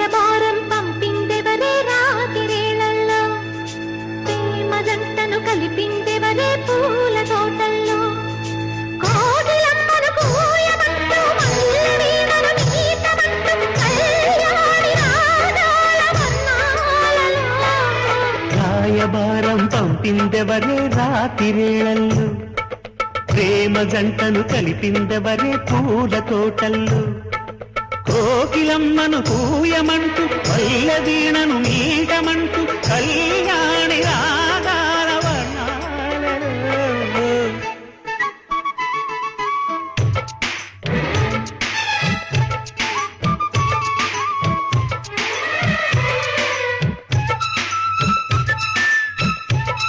రాయబారం పంపిందెవరే రాతిరేళల్లో ప్రేమ జంటను కలిపిందెవరే పూల తోటల్లో రాయబారం పంపిందెవరే రాతిరేళల్లో ప్రేమ జంటను కలిపిందెవరే పూల తోటల్లో కోకిలమ్మను పూయమంటూ పల్లెదీణను మీటమంటూ కల్లి